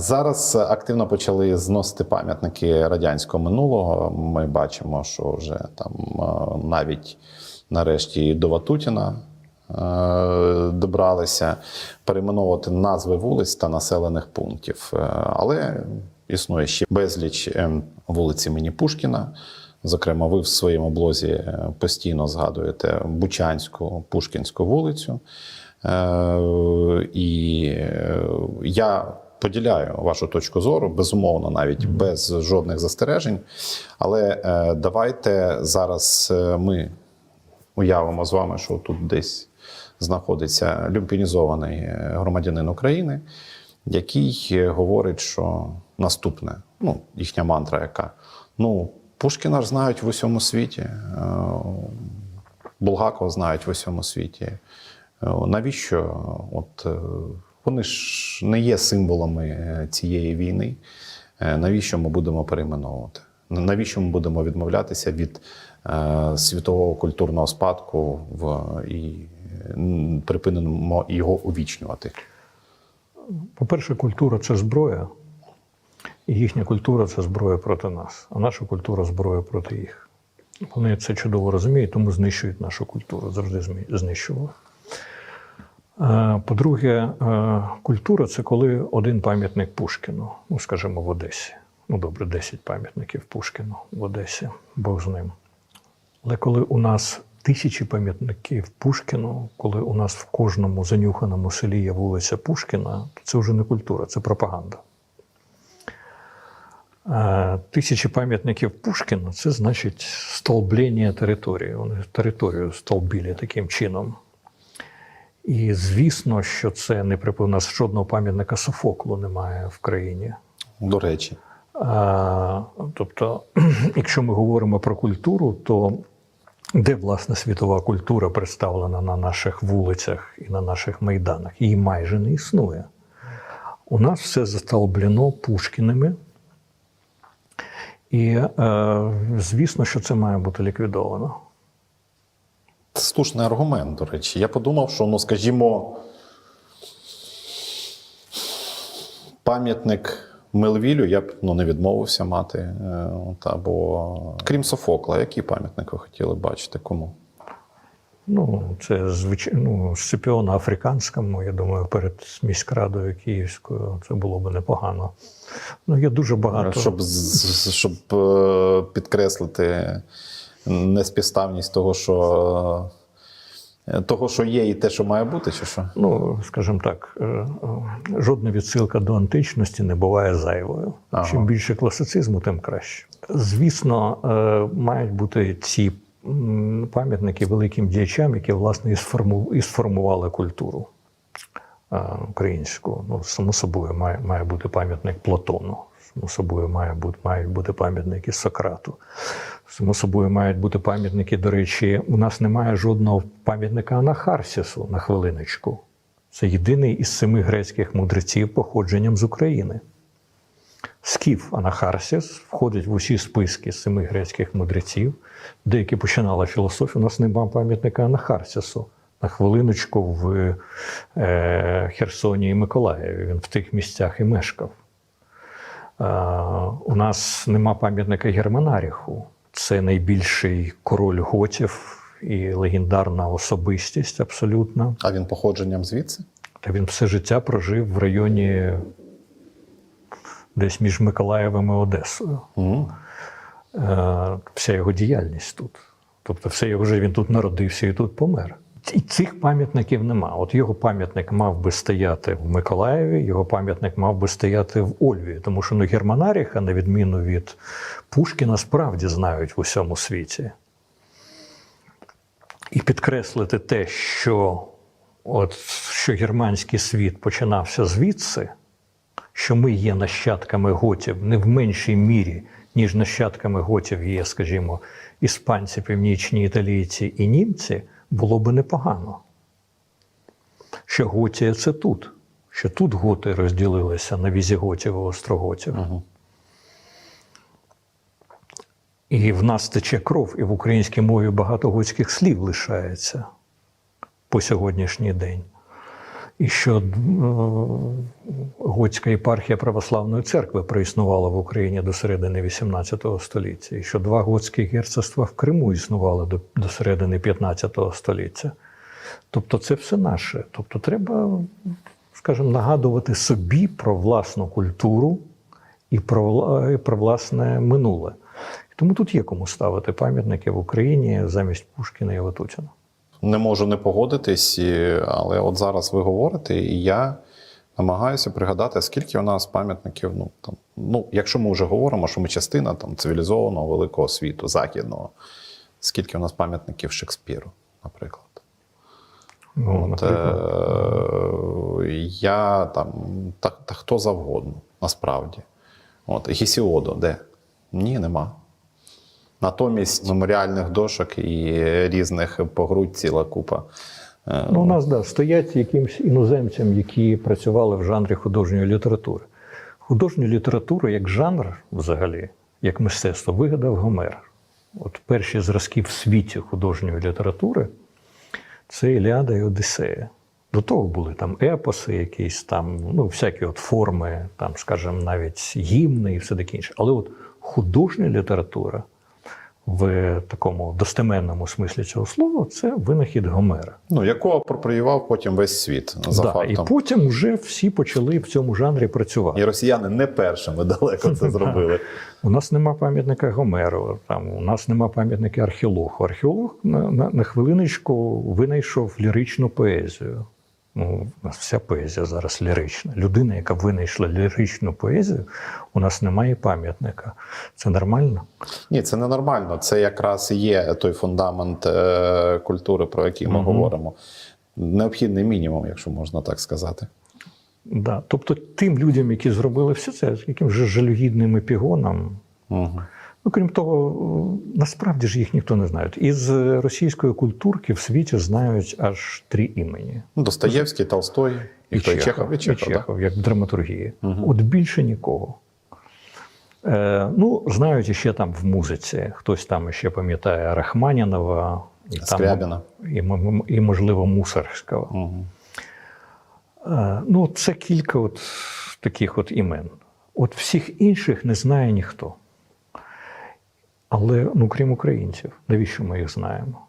Зараз активно почали зносити пам'ятники радянського минулого. Ми бачимо, що вже там е, навіть нарешті до Ватутіна е, добралися перейменовувати назви вулиць та населених пунктів. Е, Але існує ще безліч е, вулиць імені Пушкіна. Зокрема, ви в своєму блозі е, постійно згадуєте Бучанську, Пушкінську вулицю. Е, І е, я поділяю вашу точку зору, безумовно, навіть без жодних застережень. Але е, давайте зараз е, ми уявимо з вами, що тут десь знаходиться люмпінізований е, громадянин України, який говорить, що наступне, ну, їхня мантра, яка ну, Пушкіна ж знають в усьому світі, Булгакова знають в усьому світі. Навіщо? От вони ж не є символами е, цієї війни. Е, Навіщо ми будемо перейменовувати? Навіщо ми будемо відмовлятися від е, світового культурного спадку в, і припинимо його увічнювати? По-перше, культура це зброя, і їхня культура це зброя проти нас, а наша культура зброя проти їх. Вони це чудово розуміють, тому знищують нашу культуру, завжди знищували. Е, По-друге, е, культура це коли один пам'ятник Пушкіну, ну, скажімо, в Одесі. Ну, добре, 10 пам'ятників Пушкіну в Одесі, Бог з ним. Але коли у нас тисячі пам'ятників Пушкіну, коли у нас в кожному занюханому селі є вулиця Пушкіна, то це вже не культура, це пропаганда. Е, Тисячі пам'ятників Пушкіна це значить столблення території. Вони територію столбілі таким чином. І звісно, що це не при у нас жодного пам'ятника Софоклу немає в країні. До речі, А, тобто, якщо ми говоримо про культуру, то де власне світова культура представлена на наших вулицях і на наших майданах? Її майже не існує. У нас все застолблено Пушкіними. І е, звісно, що це має бути ліквідовано. Це слушний аргумент, до речі. Я подумав, що, ну, скажімо, пам'ятник Мелвілю я б ну, не відмовився мати. е, От, або крім Софокла, який пам'ятник ви хотіли бачити? Кому? Ну, це звичайно ну, Сципіона Африканському, я думаю, перед міськрадою Київською це було б непогано. Ну, є дуже багато. Щоб, щоб е, підкреслити неспівставність того, що, е, того, що є, і те, що має бути, чи що? Ну, скажімо так, е, е, жодна відсилка до античності не буває зайвою. Ага. Чим більше класицизму, тим краще. Звісно, мають бути ці пам'ятники великим діячам, які власне і сформували культуру українську. Ну, само собою, має, має бути пам'ятник Платону. Само собою має бути, мають бути пам'ятники Сократу. Само собою мають бути пам'ятники. До речі, у нас немає жодного пам'ятника Анахарсісу на хвилиночку. Це єдиний із семи грецьких мудреців походженням з України. Скіф Анахарсіс входить в усі списки семи грецьких мудреців. Деякі починали філософію. У нас немає пам'ятника Анахарсісу. На хвилиночку в е, Херсоні і Миколаєві. Він в тих місцях і мешкав. У нас нема пам'ятника Германаріху. Це найбільший король готів і легендарна особистість абсолютно. А він походженням звідси? Та він все життя прожив в районі десь між Миколаєвом і Одесою. Е, Вся його діяльність тут. Тобто, все його вже він тут народився і тут помер. І цих пам'ятників нема. От його пам'ятник мав би стояти в Миколаєві, його пам'ятник мав би стояти в Ольві, тому що ну, Германаріха, на відміну від Пушкіна, справді знають в усьому світі. І підкреслити те, що, от, що германський світ починався звідси, що ми є нащадками готів не в меншій мірі, ніж нащадками готів є, скажімо, іспанці, північні італійці і німці, було би непогано. Що Готія це тут, що тут готи розділилися на візіготів і остроготів. І в нас тече кров, і в українській мові багато готських слів лишається по сьогоднішній день. І що е, готська єпархія православної церкви проіснувала в Україні до середини XVIII століття, і що два готські герцогства в Криму існували до, до середини XV століття. Тобто це все наше. Тобто треба, скажімо, нагадувати собі про власну культуру і про, і про власне минуле. Тому тут є кому ставити пам'ятники в Україні замість Пушкіна і Ватутіна. Не можу не погодитись, але от зараз ви говорите, і я намагаюся пригадати, скільки у нас пам'ятників. Ну, там, ну, якщо ми вже говоримо, що ми частина там, цивілізованого великого світу, західного, скільки у нас пам'ятників Шекспіру, наприклад. Ну, От, е, я там, та, та хто завгодно, насправді. От, Гісіоду, де? Ні, нема. Натомість меморіальних дошок і різних по грудь ціла купа. Е, Ну, у нас да, стоять якимсь іноземцям, які працювали в жанрі художньої літератури. Художню літературу як жанр, взагалі, як мистецтво, вигадав Гомер. От перші зразки в світі художньої літератури це Іліада і Одіссея. До того були там епоси, якісь там, ну, всякі от форми, там, скажімо, навіть гімни і все таке інше. Але от художня література в такому достеменному смислі цього слова це винахід Гомера. Ну, якого апропріював потім весь світ за Да, і потім вже всі почали в цьому жанрі працювати. І росіяни не першими далеко це зробили. У нас нема пам'ятника Гомеру, там у нас нема пам'ятника археологу. Археолог на, на, на хвилиночку винайшов ліричну поезію. Ну, у нас вся поезія зараз лірична. Людина, яка винайшла ліричну поезію, у нас немає пам'ятника. Це нормально? Ні, це ненормально. Це якраз і є той фундамент е, культури, про який ми говоримо. Необхідний мінімум, якщо можна так сказати. Да. Тобто тим людям, які зробили все це, яким же жалюгідним епігоном, Угу. Ну, крім того, насправді ж їх ніхто не знає. Із російської культурки в світі знають аж три імені. Ну, Достоєвський, Толстой, і? І Чехов, і і Чехов, да? Чехов, як в драматургії. От більше нікого. Е, ну, знають ще там в музиці. Хтось там ще пам'ятає Рахманінова, і, там, і, і, можливо, Мусоргського. Угу. Е, Ну, це кілька от таких от імен. От всіх інших не знає ніхто. Але ну, крім українців, навіщо ми їх знаємо?